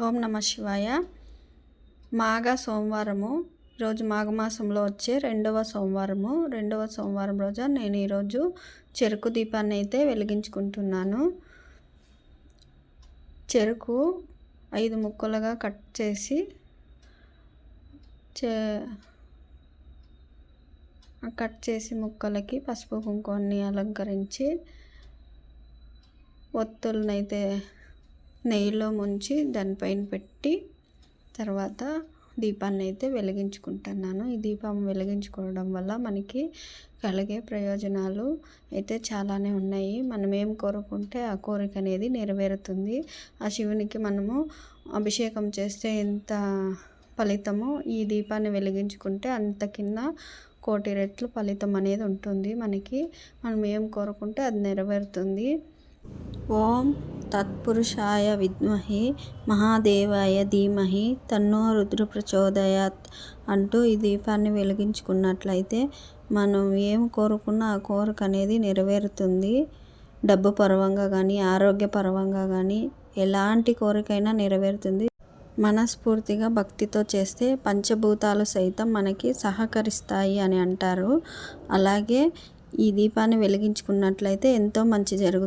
ఓం నమ శివాయ. మాఘ సోమవారము ఈరోజు మాఘమాసంలో వచ్చే రెండవ సోమవారము. రెండవ సోమవారం రోజు నేను ఈరోజు చెరుకు దీపాన్ని అయితే వెలిగించుకుంటున్నాను. చెరుకు ఐదు ముక్కలుగా కట్ చేసి చే కట్ చేసి ముక్కలకి పసుపు కుంకుమని అలంకరించి ఒత్తులనైతే నెయ్యిలో ముంచి దానిపైన పెట్టి తర్వాత దీపాన్ని అయితే వెలిగించుకుంటున్నాను. ఈ దీపం వెలిగించుకోవడం వల్ల మనకి కలిగే ప్రయోజనాలు అయితే చాలానే ఉన్నాయి. మనం ఏం కోరుకుంటే ఆ కోరిక అనేది నెరవేరుతుంది. ఆ శివునికి మనము అభిషేకం చేస్తే ఎంత ఫలితమో ఈ దీపాన్ని వెలిగించుకుంటే అంత కింద కోటి రెట్లు ఫలితం అనేది ఉంటుంది. మనకి మనం ఏం కోరుకుంటే అది నెరవేరుతుంది. ఓం తత్పురుషాయ విద్మహి మహాదేవాయ ధీమహి తన్నో రుద్ర ప్రచోదయాత్ అంటూ ఈ దీపాన్ని వెలిగించుకున్నట్లయితే మనం ఏం కోరుకున్నా ఆ కోరిక అనేది నెరవేరుతుంది. డబ్బు పరవంగా కానీ ఆరోగ్యపరంగా కానీ ఎలాంటి కోరికైనా నెరవేరుతుంది. మనస్ఫూర్తిగా భక్తితో చేస్తే పంచభూతాలు సైతం మనకి సహకరిస్తాయి అని అంటారు. అలాగే ఈ దీపాన్ని వెలిగించుకున్నట్లయితే ఎంతో మంచి జరుగుతుంది